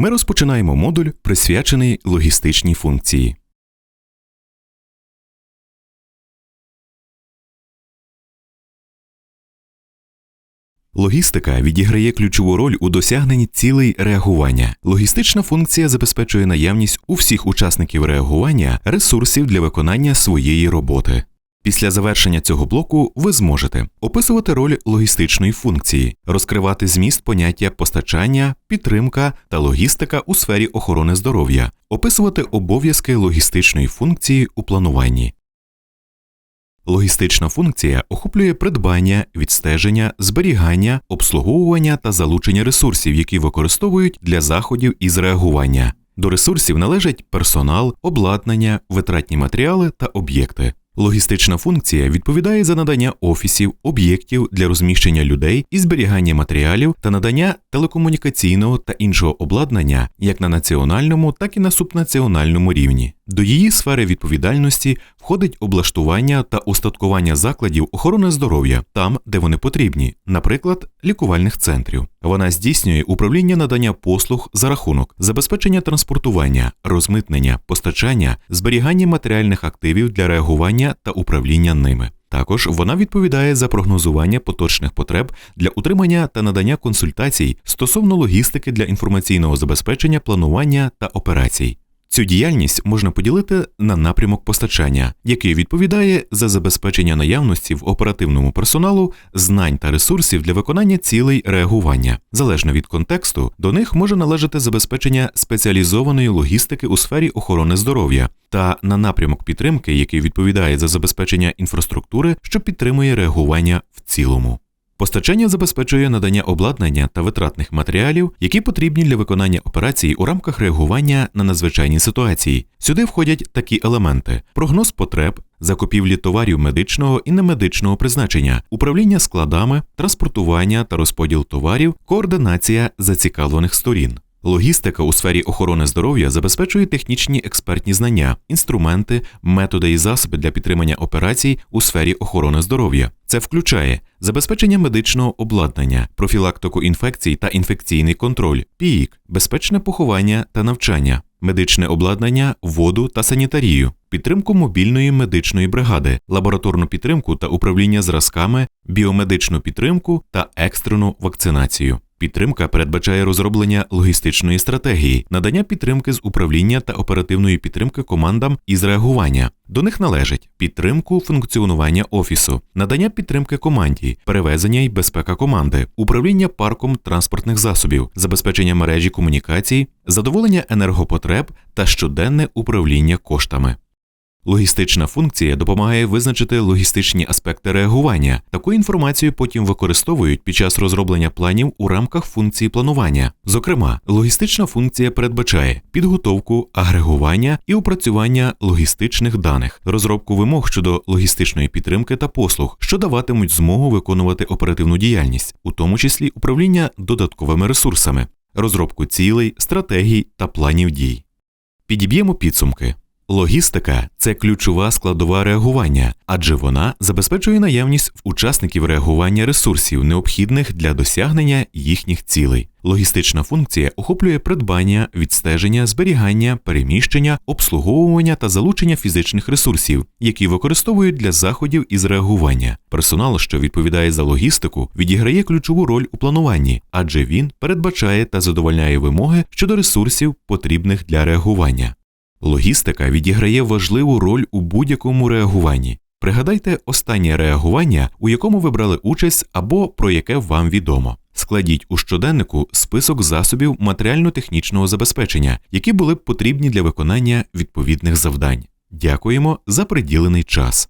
Ми розпочинаємо модуль, присвячений логістичній функції. Логістика відіграє ключову роль у досягненні цілей реагування. Логістична функція забезпечує наявність у всіх учасників реагування ресурсів для виконання своєї роботи. Після завершення цього блоку ви зможете описувати роль логістичної функції, розкривати зміст поняття постачання, підтримка та логістика у сфері охорони здоров'я, описувати обов'язки логістичної функції у плануванні. Логістична функція охоплює придбання, відстеження, зберігання, обслуговування та залучення ресурсів, які використовують для заходів із реагування. До ресурсів належать персонал, обладнання, витратні матеріали та об'єкти. Логістична функція відповідає за надання офісів, об'єктів для розміщення людей і зберігання матеріалів та надання телекомунікаційного та іншого обладнання як на національному, так і на субнаціональному рівні. До її сфери відповідальності входить облаштування та устаткування закладів охорони здоров'я там, де вони потрібні, наприклад, лікувальних центрів. Вона здійснює управління надання послуг за рахунок, забезпечення транспортування, розмитнення, постачання, зберігання матеріальних активів для реагування та управління ними. Також вона відповідає за прогнозування поточних потреб для утримання та надання консультацій стосовно логістики для інформаційного забезпечення планування та операцій. Цю діяльність можна поділити на напрямок постачання, який відповідає за забезпечення наявності в оперативному персоналу знань та ресурсів для виконання цілей реагування. Залежно від контексту, до них може належати забезпечення спеціалізованої логістики у сфері охорони здоров'я та на напрямок підтримки, який відповідає за забезпечення інфраструктури, що підтримує реагування в цілому. Постачання забезпечує надання обладнання та витратних матеріалів, які потрібні для виконання операцій у рамках реагування на надзвичайні ситуації. Сюди входять такі елементи: прогноз потреб, закупівлі товарів медичного і немедичного призначення, управління складами, транспортування та розподіл товарів, координація зацікавлених сторін. Логістика у сфері охорони здоров'я забезпечує технічні експертні знання, інструменти, методи і засоби для підтримання операцій у сфері охорони здоров'я. Це включає забезпечення медичного обладнання, профілактику інфекцій та інфекційний контроль, піїк, безпечне поховання та навчання, медичне обладнання, воду та санітарію, підтримку мобільної медичної бригади, лабораторну підтримку та управління зразками, біомедичну підтримку та екстрену вакцинацію. Підтримка передбачає розроблення логістичної стратегії, надання підтримки з управління та оперативної підтримки командам із реагування. До них належить підтримку функціонування офісу, надання підтримки команді, перевезення і безпека команди, управління парком транспортних засобів, забезпечення мережі комунікацій, задоволення енергопотреб та щоденне управління коштами. Логістична функція допомагає визначити логістичні аспекти реагування. Таку інформацію потім використовують під час розроблення планів у рамках функції планування. Зокрема, логістична функція передбачає підготовку, агрегування і опрацювання логістичних даних, розробку вимог щодо логістичної підтримки та послуг, що даватимуть змогу виконувати оперативну діяльність, у тому числі управління додатковими ресурсами, розробку цілей, стратегій та планів дій. Підіб'ємо підсумки. Логістика це ключова складова реагування, адже вона забезпечує наявність в учасників реагування ресурсів, необхідних для досягнення їхніх цілей. Логістична функція охоплює придбання, відстеження, зберігання, переміщення, обслуговування та залучення фізичних ресурсів, які використовують для заходів із реагування. Персонал, що відповідає за логістику, відіграє ключову роль у плануванні, адже він передбачає та задовольняє вимоги щодо ресурсів, потрібних для реагування. Логістика відіграє важливу роль у будь-якому реагуванні. Пригадайте останнє реагування, у якому ви брали участь або про яке вам відомо. Складіть у щоденнику список засобів матеріально-технічного забезпечення, які були б потрібні для виконання відповідних завдань. Дякуємо за приділений час.